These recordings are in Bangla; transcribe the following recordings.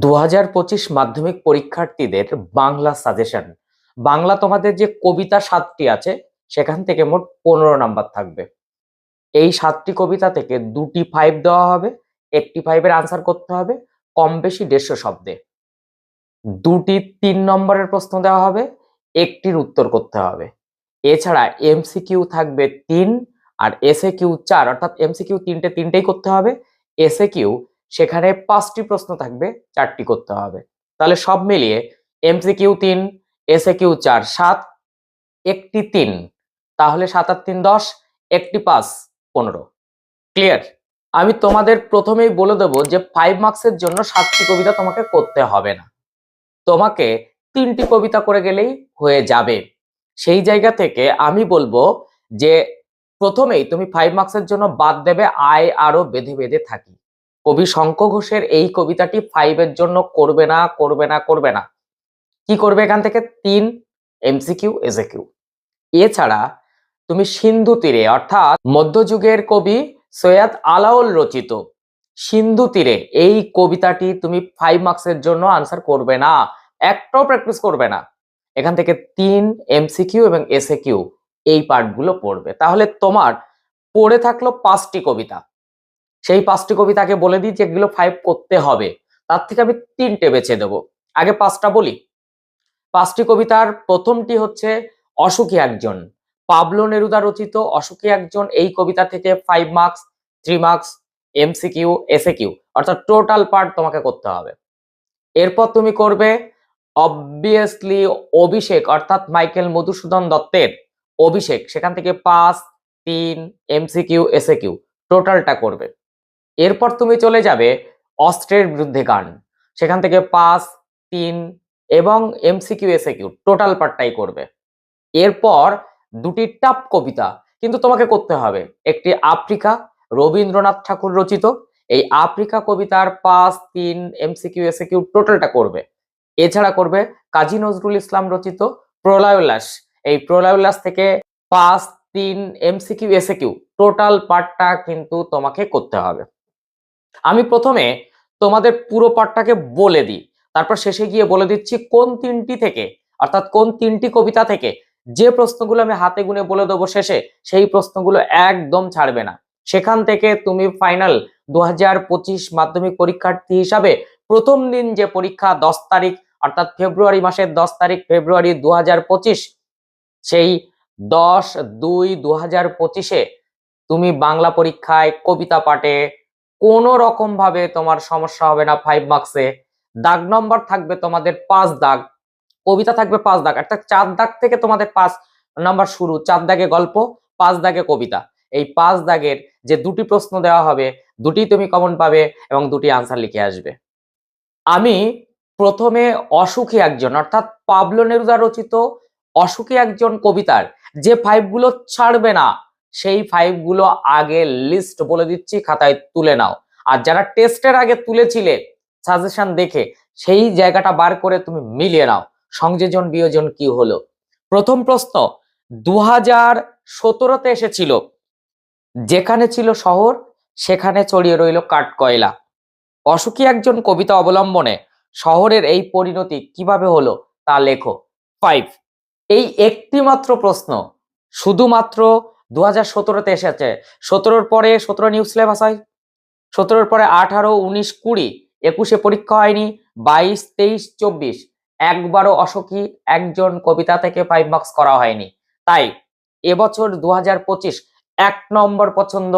দু পঁচিশ মাধ্যমিক পরীক্ষার্থীদের বাংলা সাজেশন বাংলা তোমাদের যে কবিতা সাতটি আছে, সেখান থেকে মোট পনেরো নাম্বার থাকবে। এই সাতটি কবিতা থেকে দুটি ফাইভ দেওয়া হবে, একটি ফাইভের আনসার করতে হবে, কম বেশি দেড়শো শব্দে। দুটি তিন নম্বরের প্রশ্ন দেওয়া হবে, একটির উত্তর করতে হবে। এছাড়া এমসিকিউ থাকবে তিন, আর এসএ কিউ চার, অর্থাৎ এমসিকিউ তিনটে তিনটেই করতে হবে। এসএ কিউ সেখানে পাঁচটি প্রশ্ন থাকবে, চারটি করতে হবে। তাহলে সব মিলিয়ে এমসিকিউ তিন এসএ কিউ চার, সাত, একটি তিন, তাহলে সাত আর তিন দশ, একটি পাঁচ, পনেরো। ক্লিয়ার? আমি তোমাদের প্রথমেই বলে দেবো যে ফাইভ মার্কসের জন্য সাতটি কবিতা তোমাকে করতে হবে না। তোমাকে তিনটি কবিতা করে গেলেই হয়ে যাবে। সেই জায়গা থেকে আমি বলব যে প্রথমেই তুমি ফাইভ মার্কসের জন্য বাদ দেবে, আয় আরও বেঁধে বেঁধে থাকি। কবি শঙ্খ ঘোষের এই কবিতাটি ফাইভের জন্য করবে না করবে না করবে না। কি করবে এখান থেকে? তিন এমসিকিউ এসএকিউ এছাড়া তুমি সিন্ধু তীরে, অর্থাৎ মধ্যযুগের কবি সৈয়দ আলাউল রচিত সিন্ধু তীরে এই কবিতাটি তুমি ফাইভ মার্কসের জন্য আনসার করবে না, একটাও প্র্যাকটিস করবে না। এখান থেকে তিন এমসিকিউ এবং এসএকিউ এই পার্টগুলো পড়বে। তাহলে তোমার পড়ে থাকল পাঁচটি কবিতা। সেই পাঁচটি কবিতাকে বলে দিই যেগুলো ফাইভ করতে হবে। তার থেকে আমি তিনটে বেছে দেবো আগে পাঁচটা বলি। পাঁচটি কবিতার প্রথমটি হচ্ছে, অসুখী একজন। পাবলো নেরুদা রচিত, অসুখী একজন। এই কবিতা থেকে five marks three marks MCQ S A Q অর্থাৎ টোটাল পার্ট তোমাকে করতে হবে। এরপর তুমি করবে অবভিয়াসলি অভিষেক, অর্থাৎ মাইকেল মধুসূদন দত্তের অভিষেক। সেখান থেকে পাঁচ, তিন এমসিকিউ এসএ কিউ টোটালটা করবে। এরপর তুমি চলে যাবে অস্ত্রের বিরুদ্ধে গান। সেখান থেকে পাঁচ, তিন এবং এমসিকিউ এসএকিউ টোটাল পার্টটাই করবে। এরপর দুটি টাপ কবিতা কিন্তু তোমাকে করতে হবে। একটি আফ্রিকা, রবীন্দ্রনাথ ঠাকুর রচিত। এই আফ্রিকা কবিতার পাঁচ, তিন, এমসিকিউ এসএকিউ টোটালটা করবে। এছাড়া করবে কাজী নজরুল ইসলাম রচিত প্রলয় উল্লাস। এই প্রলয় উল্লাস থেকে পাঁচ, তিন, এমসিকিউ এসএকিউ টোটাল পার্টটা কিন্তু তোমাকে করতে হবে। আমি প্রথমে তোমাদের পুরো পাঠটাকে বলে দিই। তারপর শেষে গিয়ে বলে দিচ্ছি কোন তিনটি থেকে, অর্থাৎ কোন তিনটি কবিতা থেকে যে প্রশ্নগুলো আমি হাতে গুনে বলে দেবো শেষে, সেই প্রশ্নগুলো একদম ছাড়বে না। সেখান থেকে তুমি ফাইনাল দু হাজার পঁচিশ মাধ্যমিক পরীক্ষার্থী হিসাবে প্রথম দিন যে পরীক্ষা, দশ তারিখ, অর্থাৎ ফেব্রুয়ারি মাসের দশ তারিখ, ফেব্রুয়ারি দু হাজার পঁচিশ, সেই দশ দুই দু হাজার পঁচিশে তুমি বাংলা পরীক্ষায় কবিতা পাঠে কোনো রকম ভাবে তোমার সমস্যা হবে না ফাইভ মার্কসে দাগ নম্বর থাকবে তোমাদের পাঁচ দাগ, কবিতা থাকবে পাঁচ দাগ, অর্থাৎ চার দাগ থেকে তোমাদের পাঁচ নাম্বার শুরু, চার দাগে গল্প, পাঁচ দাগে কবিতা। এই পাঁচ দাগের যে দুটি প্রশ্ন দেওয়া হবে, দুটি তুমি কমন পাবে এবং দুটি আনসার লিখে আসবে। আমি প্রথমে অসুখী একজন, অর্থাৎ পাবলো নেরুদা রচিত অসুখী একজন কবিতার, যে ফাইভগুলো ছাড়বে না সেই ফাইভগুলো আগে লিস্ট বলে দিচ্ছি, খাতায় তুলে নাও। আর যারা টেস্টের আগে তুলেছিলে সাজেশন দেখে সেই জায়গাটা বার করে তুমি মিলিয়ে নাও। সংযোজন, বিয়োজন কি হলো? প্রথম প্রশ্ন দু হাজার সতেরোতে এসেছিল। যেখানে ছিল শহর, সেখানে ছড়িয়ে রইল কাঠকয়লা। অসুখী একজন কবিতা অবলম্বনে শহরের এই পরিণতি কীভাবে হলো তা লেখো। ফাইভ এই একটি মাত্র প্রশ্ন, শুধুমাত্র দু হাজার সতেরোতে এসেছে। সতেরোর পরে সতেরো নিউ সিলেবাস হয়। সতেরোর পরে আঠারো, উনিশ, কুড়ি, একুশে পরীক্ষা হয়নি, বাইশ, তেইশ, চব্বিশ। একবারও অসুখী একজন কবিতা থেকে ফাইভ মার্কস করা হয়নি। তাই এবছর দু হাজার পঁচিশ এক নম্বর পছন্দ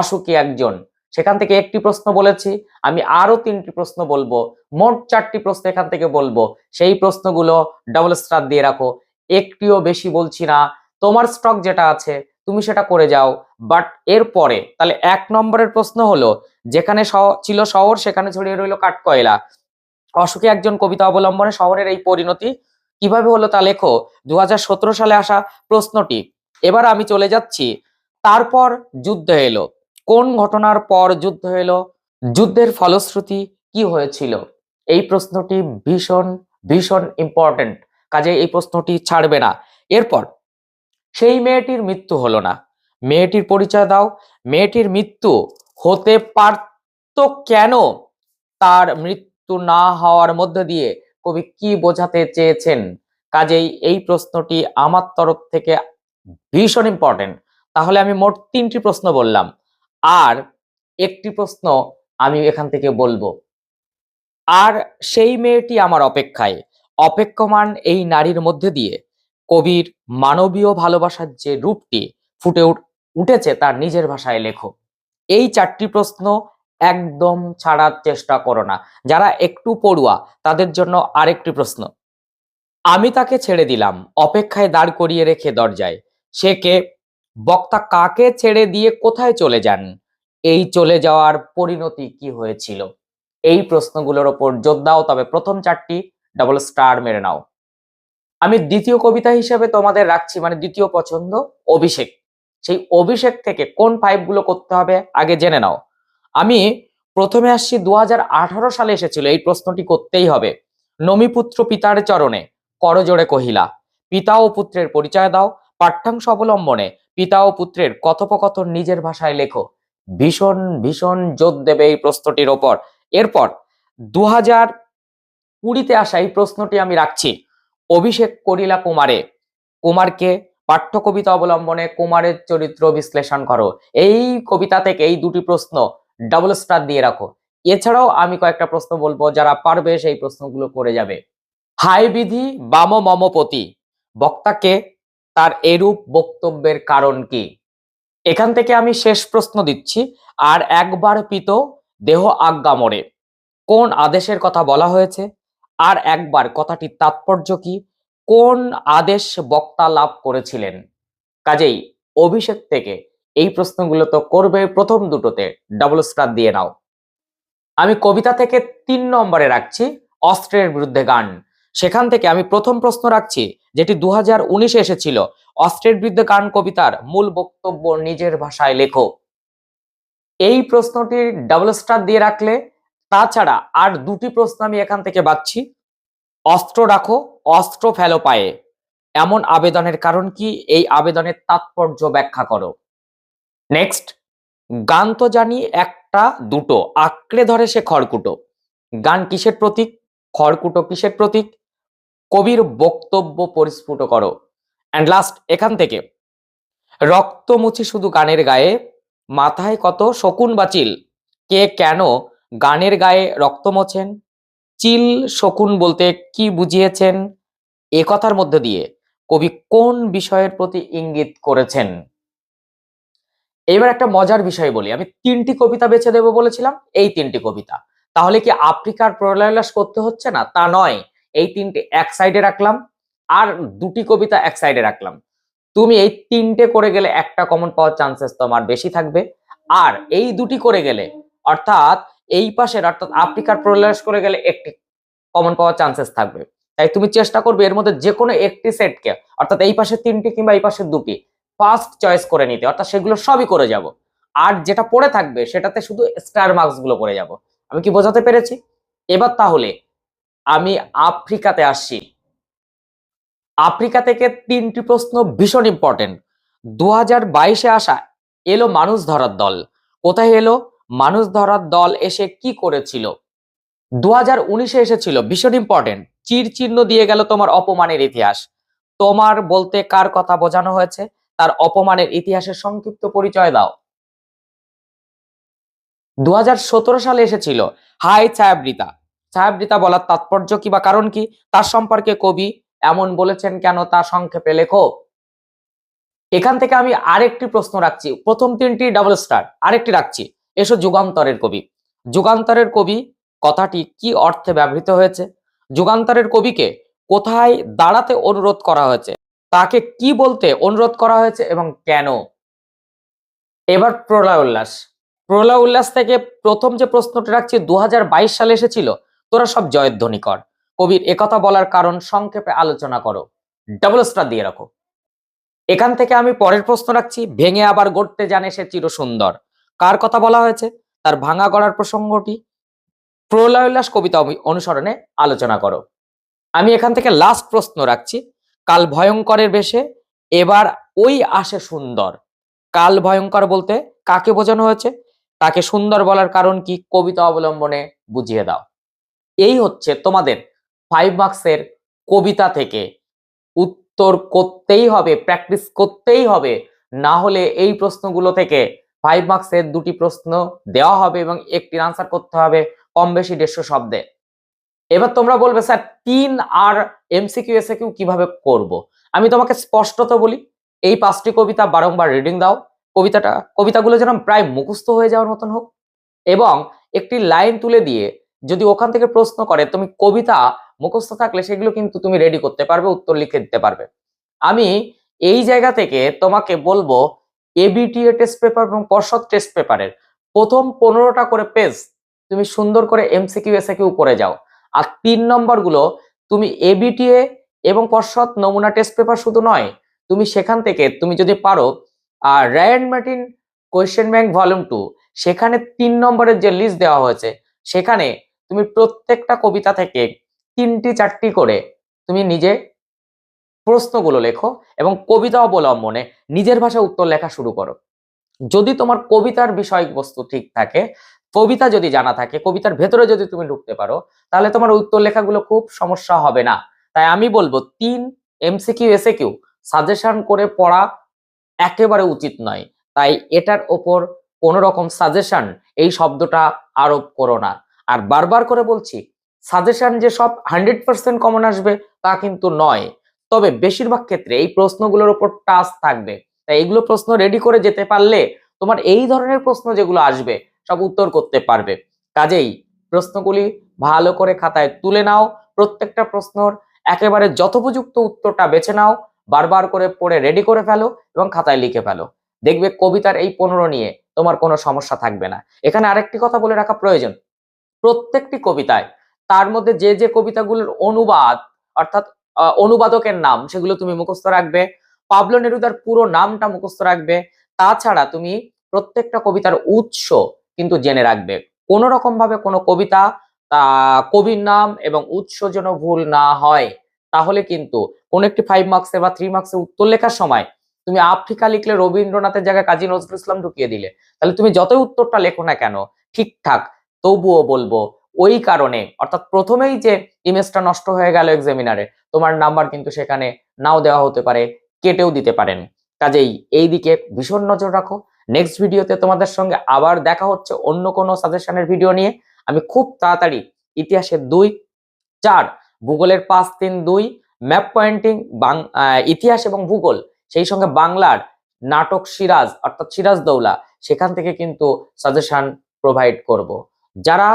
অসুখী একজন। সেখান থেকে একটি প্রশ্ন বলেছি, আমি আরও তিনটি প্রশ্ন বলব, মোট চারটি প্রশ্ন এখান থেকে বলব। সেই প্রশ্নগুলো ডাবল স্টার দিয়ে রাখো। একটিও বেশি বলছি না। তোমার স্টক যেটা আছে তুমি সেটা করে যাও। বাট এর পরে, তাহলে এক নম্বরের প্রশ্ন হলো, যেখানে ছিল শহর, সেখানে ছড়িয়ে রইল কাঠকয়লা। অসুখী একজন কবিতা অবলম্বনে শহরের এই পরিণতি কীভাবে হলো তা লেখো। দু হাজার সতেরো সালে আসা প্রশ্নটি। এবার আমি চলে যাচ্ছি। তারপর যুদ্ধ এলো। কোন ঘটনার পর যুদ্ধ এলো? যুদ্ধের ফলশ্রুতি কি হয়েছিল? এই প্রশ্নটি ভীষণ ভীষণ ইম্পর্টেন্ট কাজে এই প্রশ্নটি ছাড়বে না। এরপর সেই মেয়েটির মৃত্যু হলো না। মেয়েটির পরিচয় দাও। মেয়েটির মৃত্যু হতে পারত কেন? তার মৃত্যু না হওয়ার মধ্যে দিয়ে কবি কি বোঝাতে চেয়েছেন? কাজেই এই প্রশ্নটি আমার তরফ থেকে ভীষণ ইম্পর্টেন্ট তাহলে আমি মোট তিনটি প্রশ্ন বললাম। আর একটি প্রশ্ন আমি এখান থেকে বলব। আর সেই মেয়েটি আমার অপেক্ষায়। অপেক্ষমান এই নারীর মধ্যে দিয়ে কবির মানবীয় ভালোবাসার যে রূপটি ফুটে উঠ- উঠেছে তার নিজের ভাষায় লেখো। এই চারটি প্রশ্ন একদম ছাড়ার চেষ্টা করো না। যারা একটু পড়ুয়া, তাদের জন্য আরেকটি প্রশ্ন। আমি তাকে ছেড়ে দিলাম, অপেক্ষায় দাঁড় করিয়ে রেখে দরজায়। সে কে? বক্তা কাকে ছেড়ে দিয়ে কোথায় চলে যান? এই চলে যাওয়ার পরিণতি কি হয়েছিল? এই প্রশ্নগুলোর ওপর জোর দাও, তবে প্রথম চারটি ডাবল স্টার মেরে নাও। আমি দ্বিতীয় কবিতা হিসেবে তোমাদের রাখছি মানে দ্বিতীয় পছন্দ, অভিষেক। সেই অভিষেক থেকে কোন ফাইভগুলো করতে হবে আগে জেনে নাও। আমি প্রথমে আসছি দু হাজার আঠারো সালে এসেছিল, এই প্রশ্নটি করতেই হবে। নমিপুত্র পিতার চরণে, করজোড়ে কহিলা, পিতা ও পুত্রের পরিচয় দাও, পাঠ্যাংশ অবলম্বনে, পিতা ও পুত্রের কথোপকথন নিজের ভাষায় লেখো। ভীষণ ভীষণ জোর দেবে এই প্রশ্নটির ওপর। এরপর দু হাজার কুড়িতে আসা এই প্রশ্নটি আমি রাখছি। অভিষেক করিলা কুমারে। কুমারকে পাঠ্য কবিতা অবলম্বনে কুমারের চরিত্র বিশ্লেষণ করো। এই কবিতা থেকে এই দুটি প্রশ্ন ডাবল স্টার দিয়ে রাখো। এছাড়াও আমি কয়েকটা প্রশ্ন বলব, যারা পারবে সেই প্রশ্নগুলো করে যাবে। হাই বিধি বাম মমপতি, বক্তাকে তার এরূপ বক্তব্যের কারণ কি? এখান থেকে আমি শেষ প্রশ্ন দিচ্ছি, আর একবার পিত দেহ আজ্ঞা মরে। কোন আদেশের কথা বলা হয়েছে? আর একবার কথাটির তাৎপর্য কি? কোন আদেশ বক্তা লাভ করেছিলেন? কাজেই অভিষেক থেকে এই প্রশ্নগুলো তো করবে প্রথম দুটোতে। ডাবল স্টার দিয়ে নাও। আমি কবিতা থেকে তিন নম্বরে রাখছি, অস্ত্রের বিরুদ্ধে গান। সেখান থেকে আমি প্রথম প্রশ্ন রাখছি, যেটি দু হাজার উনিশে এসেছিল। অস্ত্রের বিরুদ্ধে গান কবিতার মূল বক্তব্য নিজের ভাষায় লেখো। এই প্রশ্নটি ডাবল স্টার দিয়ে রাখলে তাছাড়া আর দুটি প্রশ্ন আমি এখান থেকে বাচ্ছি অস্ত্র রাখো, অস্ত্র ফেলো পায়ে। এমন আবেদনের কারণ কি? এই আবেদনের তাৎপর্য ব্যাখ্যা করো। নেক্সট গান তো জানি একটা, দুটো, আঁকড়ে ধরে সে খড়কুটো। গান কিসের প্রতীক? খড়কুটো কিসের প্রতীক? কবির বক্তব্য পরিস্ফুট করো। অ্যান্ড লাস্ট এখান থেকে, রক্ত মুছি শুধু গানের গায়ে, মাথায় কত শকুন বা চিল কে কেন গানের গায়ে রক্ত মোছেন, চিল শকুন বলতে কি বুঝিয়েছেন? এ কথার মধ্যে দিয়ে কবি কোন বিষয়ের প্রতি ইঙ্গিত করেছেন? এবার একটা মজার বিষয় বলি। আমি তিনটি কবিতা বেছে দেবো বলেছিলাম, এই তিনটি কবিতা। তাহলে কি আফ্রিকার প্রলয়লাস করতে হচ্ছে? না, তা নয়। এই তিনটে এক সাইডে রাখলাম আর দুটি কবিতা এক সাইডে রাখলাম। তুমি এই তিনটে করে গেলে একটা কমন পাওয়ার চান্সেস তোমার বেশি থাকবে। আর এই দুটি করে গেলে, অর্থাৎ এই পাশের অর্থাৎ আফ্রিকার প্রলয়াস করে গেলে একটি কমন পাওয়ার চান্সেস থাকবে। তাই তুমি চেষ্টা করবে এর মধ্যে যে কোনো একটি সেটকে অর্থাৎ এই পাশে তিনটি কিংবা এই পাশে দুটি ফার্স্ট চয়েস করে নিতে। অর্থাৎ সেগুলো সবই করে যাব। আর যেটা পড়ে থাকবে সেটাতে শুধু স্টার মার্কসগুলো করে যাব। আমি কি বোঝাতে পেরেছি? এবার তাহলে আমি আফ্রিকাতে আসছি। আফ্রিকা থেকে তিনটি প্রশ্ন ভীষণ ইম্পর্টেন্ট দু হাজার বাইশে আসা এলো মানুষ ধরার দল। কোথায় এলো? মানুষ ধরার দল এসে কি করেছিল? দু হাজার উনিশে এসেছিল, ভীষণ ইম্পর্টেন্ট চির চিহ্ন দিয়ে গেল তোমার অপমানের ইতিহাস। তোমার বলতে কার কথা বোঝানো হয়েছে? তার অপমানের ইতিহাসের সংক্ষিপ্ত পরিচয় দাও। দু হাজার সতেরো সালে এসেছিল, হাই ছায়াবৃতা। ছায়াবৃতা বলার তাৎপর্য কি বা কারণ কি? তার সম্পর্কে কবি এমন বলেছেন, কেন তা সংক্ষেপে লেখো? এখান থেকে আমি আরেকটি প্রশ্ন রাখছি। প্রথম তিনটি ডাবল স্টার আরেকটি রাখছি। এসো যুগান্তরের কবি। যুগান্তরের কবি কথাটি কি অর্থে ব্যবহৃত হয়েছে? যুগান্তরের কবিকে কোথায় দাঁড়াতে অনুরোধ করা হয়েছে? তাকে কি বলতে অনুরোধ করা হয়েছে এবং কেন? এবার প্রলয় উল্লাস। প্রলয় উল্লাস থেকে প্রথম যে প্রশ্নটি রাখছি দু হাজার বাইশ সালে এসেছিল, তোরা সব জয়ধ্বনি কর কবির একথা বলার কারণ সংক্ষেপে আলোচনা করো। ডাবল স্টার দিয়ে রাখো। এখান থেকে আমি পরের প্রশ্ন রাখছি, ভেঙে আবার গড়তে জানে সে চির সুন্দর কার কথা বলা হয়েছে? তার ভাঙা গড়ার প্রসঙ্গটি প্রলয় উল্লাস কবিতা অনুসরণে আলোচনা করো। আমি এখান থেকে লাস্ট প্রশ্ন রাখছি। কাল ভয়ঙ্করের বেশে, এবার ওই আসে সুন্দর। কাল ভয়ঙ্কর বলতে কাকে বোঝানো হয়েছে? তাকে সুন্দর বলার কারণ কি কবিতা অবলম্বনে বুঝিয়ে দাও। এই হচ্ছে তোমাদের ফাইভ মার্কসের কবিতা থেকে। উত্তর করতেই হবে প্র্যাকটিস করতেই হবে। না হলে এই প্রশ্নগুলো থেকে ফাইভ মার্কসের দুটি প্রশ্ন দেওয়া হবে এবং একটি আনসার করতে হবে কম বেশি দেড়শো শব্দে। এবার তোমরা বলবে, স্যার, তিন আর এমসিকিউ এসএকিউ কীভাবে করব? আমি তোমাকে স্পষ্টত বলি, এই পাঁচটি কবিতা বারংবার রিডিং দাও। কবিতাটা, কবিতাগুলো যেন প্রায় মুখস্থ হয়ে যাওয়ার মতন হোক এবং একটি লাইন তুলে দিয়ে যদি ওখান থেকে প্রশ্ন করে, তুমি কবিতা মুখস্থ থাকলে সেগুলো কিন্তু তুমি রেডি করতে পারবে, উত্তর লিখে দিতে পারবে। আমি এই জায়গা থেকে তোমাকে বলব এবিটিএ টেস্ট পেপার এবং পর্ষদ টেস্ট পেপারের প্রথম পনেরোটা করে পেজ তুমি সুন্দর করে এমসিকিউ এসএকিউ করে যাও। আর তিন নম্বরগুলো তুমি এবিটিএ এবং পর্ষদ নমুনা টেস্ট পেপার শুধু নয়, তুমি সেখান থেকে তুমি যদি পারো আর Ray and Martin question bank volume two সেখানে তিন নম্বরের যে লিস্ট দেওয়া হয়েছে, সেখানে তুমি প্রত্যেকটা কবিতা থেকে তিনটি চারটি করে তুমি নিজে প্রশ্নগুলো লেখো এবং কবিতা অবলম্বনে নিজের ভাষায় উত্তর লেখা শুরু করো। যদি তোমার কবিতার বিষয়বস্তু ঠিক থাকে, কবিতা যদি জানা থাকে, কবিতার ভেতরে যদি তুমি ঢুকতে পারো, তাহলে তোমার উত্তর লেখাগুলো খুব সমস্যা হবে না। তাই আমি বলব, তিন এমসিকিউ এসে কিউ সাজেশন করে পড়া একেবারে উচিত নয়। তাই এটার ওপর কোনো রকম সাজেশন এই শব্দটা আরোপ করো না। আর বারবার করে বলছি সাজেশন যে সব হান্ড্রেড পার্সেন্ট কমন আসবে তা কিন্তু নয়। তবে বেশিরভাগ ক্ষেত্রে এই প্রশ্নগুলোর ওপর টাচ থাকবে। তাই এগুলো প্রশ্ন রেডি করে যেতে পারলে তোমার এই ধরনের প্রশ্ন যেগুলো আসবে, সব উত্তর করতে পারবে। কাজেই প্রশ্নগুলি ভালো করে খাতায় তুলে নাও, প্রত্যেকটা প্রশ্নর একেবারে যথোপযুক্ত উত্তরটা বেছে নাও, বারবার করে পড়ে রেডি করে ফেলো এবং খাতায় লিখে ফেলো। দেখবে কবিতার এই পনেরো নিয়ে তোমার কোনো সমস্যা থাকবে না। এখানে আরেকটি কথা বলে রাখা প্রয়োজন। প্রত্যেকটি কবিতায় তার মধ্যে যে যে কবিতাগুলোর অনুবাদ, অর্থাৎ অনুবাদকের নাম, সেগুলো তুমি মুখস্থ রাখবে। পাবলো নেরুদার পুরো নামটা মুখস্থ রাখবে। তাছাড়া তুমি প্রত্যেকটা কবিতার উৎস কিন্তু জেনে রাখবে। কোনো রকম ভাবে কোনো কবিতা কবির নাম এবং উৎস যেন ভুল না হয়, তাহলে কিন্তু কোন একটি ফাইভ মার্কসে বা থ্রি মার্কসে উত্তর লেখার সময় তুমি আফ্রিকা লিখলে রবীন্দ্রনাথের জায়গায় কাজী নজরুল ইসলাম ঢুকিয়ে দিলে। তাহলে তুমি যতই উত্তরটা লেখো না কেন, ঠিকঠাক, তবুও বলব ওই কারণে, অর্থাৎ প্রথমেই যে ইমেজটা নষ্ট হয়ে গেল এক্সামিনারে তোমার নাম্বার কিন্তু সেখানে নাও দেওয়া হতে পারে, কেটেও দিতে পারেন। কাজেই এই দিকে ভীষণ নজর রাখো। নেক্সট ভিডিওতে তোমাদের সঙ্গে আবার দেখা হচ্ছে অন্য কোনো সাজেশনের ভিডিও নিয়ে। আমি খুব তাড়াতাড়ি ইতিহাসের দুই, চার, ভূগোলের পাঁচ তিন দুই ম্যাপ পয়েন্টিং বাং ইতিহাস এবং ভূগোল, সেই সঙ্গে বাংলার নাটক সিরাজ, অর্থাৎ সিরাজ দৌলা, সেখান থেকে কিন্তু সাজেশন প্রোভাইড করব। যারা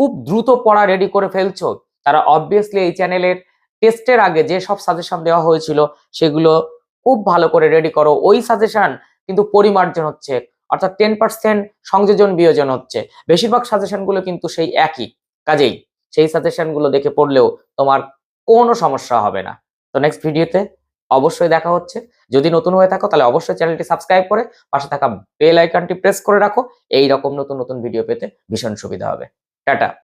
খুব দ্রুত পড়া রেডি করে ফেলছো। তারা অবভিয়াসলি এই চ্যানেলের টেস্টের আগে যে সব সাজেশন দেওয়া হয়েছিল, সেগুলো খুব ভালো করে রেডি করো। ওই সাজেশন কিন্তু পরিমার্জন হচ্ছে, অর্থাৎ টেন পার্সেন্ট সংযোজন বিয়োজন হচ্ছে। বেশিরভাগ সাজেশনগুলো কিন্তু সেই একই। কাজেই সেই সাজেশনগুলো দেখে পড়লেও তোমার কোনো সমস্যা হবে না। তো নেক্সট ভিডিওতে অবশ্যই দেখা হচ্ছে। যদি নতুন হয়ে থাকো, তাহলে অবশ্যই চ্যানেলটি সাবস্ক্রাইব করে পাশে থাকা বেল আইকনটি প্রেস করে রাখো। এই রকম নতুন নতুন ভিডিও পেতে ভীষণ সুবিধা হবে। Tata.